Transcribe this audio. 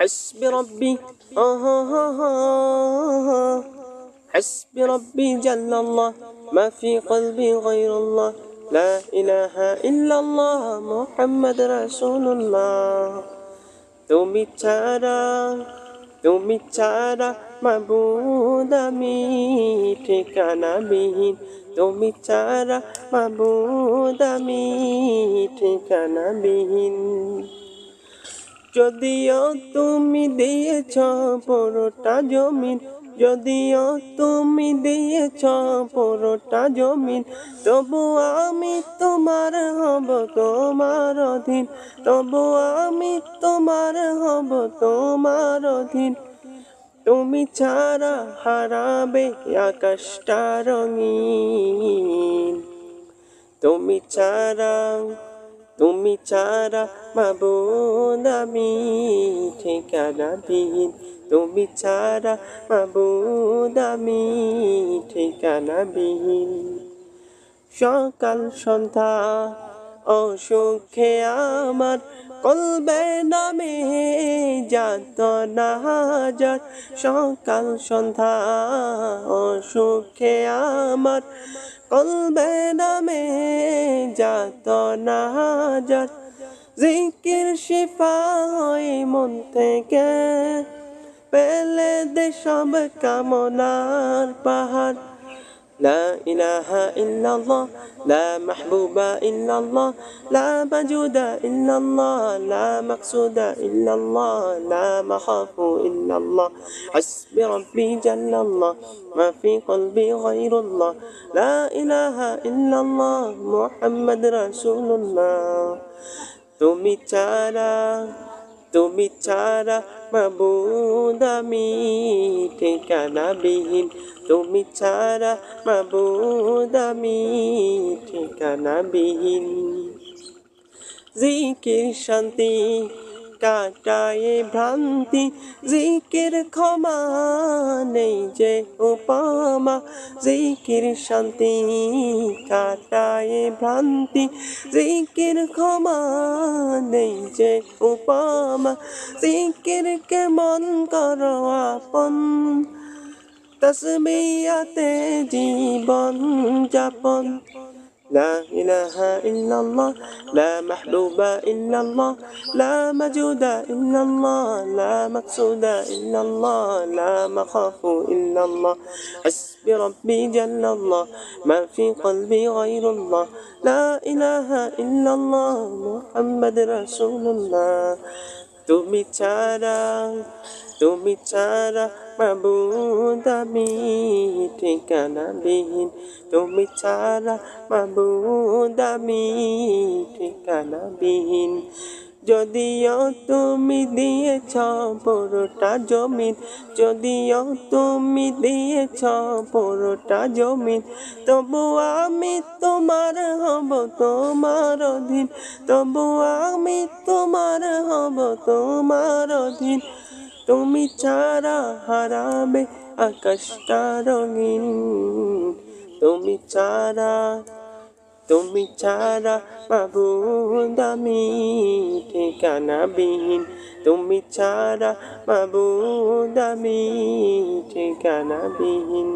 حسبي ربي آه آه آه آه حسبي ربي جل الله ما في قلبي غير الله لا إله إلا الله محمد رسول الله তুমি ছাড়া তুমি ছাড়া মাবুদ আমি ঠিকানাবিহীন তুমি ছাড়া মাবুদ আমি ঠিকানাবিহীন যদিও তুমি দিয়েছ পরোটা জমিন, যদিও তুমি দিয়েছ পুরোটা জমিন, তবু আমি তোমার হব তোমার অধীন, তবু আমি তোমার হব তোমার অধীন। তুমি ছাড়া হারাবে আকাশটা রঙিন। তুমি ছাড়া তুমি ছাড়া মাবুদ আমি ঠিকানাবিহীন তুমি ছাড়া মাবুদ আমি ঠিকানাবিহীন সকাল সন্ধ্যা, অসুখে আমার কলবে নামে যাত না হাজার। সকাল সন্ধ্যা, অসুখে আমার কলবে নামে, যাত না যাত জিকির শিফা হয় মন থেকে, পেলে দে সব কামনার পাহাড়। لا إله إلا الله لا محبوب إلا الله لا موجود إلا الله لا مقصود إلا الله لا مخاف إلا الله حسبي ربي جل الله ما في قلبي غير الله لا إله إلا الله محمد رسول الله তুমি ছাড়া তুমি ছাড়া মাবুদ আমি ঠিকানাবিহীন তুমি ছাড়া মাবুদ আমি ঠিকানাবিহীন। জিকির শান্তি কাটায় ভ্রান্তি, জিকির ক্ষমা নেই যে উপমা। জিকির শান্তি কাটায় ভ্রান্তি, জিকির ক্ষমা নেই যে উপমা। জিকির কেমন করো আপন তসবিয়াতে জীবন যাপন لا إله إلا الله لا محبوب إلا الله لا موجود إلا الله لا مقصود إلا الله لا مخاف إلا الله حسبي ربي جل الله ما في قلبي غير الله لا إله إلا الله محمد رسول الله তুমি ছাড়া তুমি ছাড়া মাবুদ আমি ঠিকানাবিহীন তুমি ছাড়া মাবুদ আমি ঠিকানাবিহীন যদিও তুমি দিয়েছ পুরোটা জমিন, যদিও তুমি দিয়েছ পুরোটা জমিন, তবু আমি তোমার হব তোমার অধীন, তবু আমি তোমার হব তোমার অধীন। তুমি ছাড়া হারাবে আকাশটা রঙিন, তুমি ছাড়া তুমি ছাড়া মাবুদ আমি ঠিকানাবিহীন তুমি ছাড়া মাবুদ আমি ঠিকানাবিহীন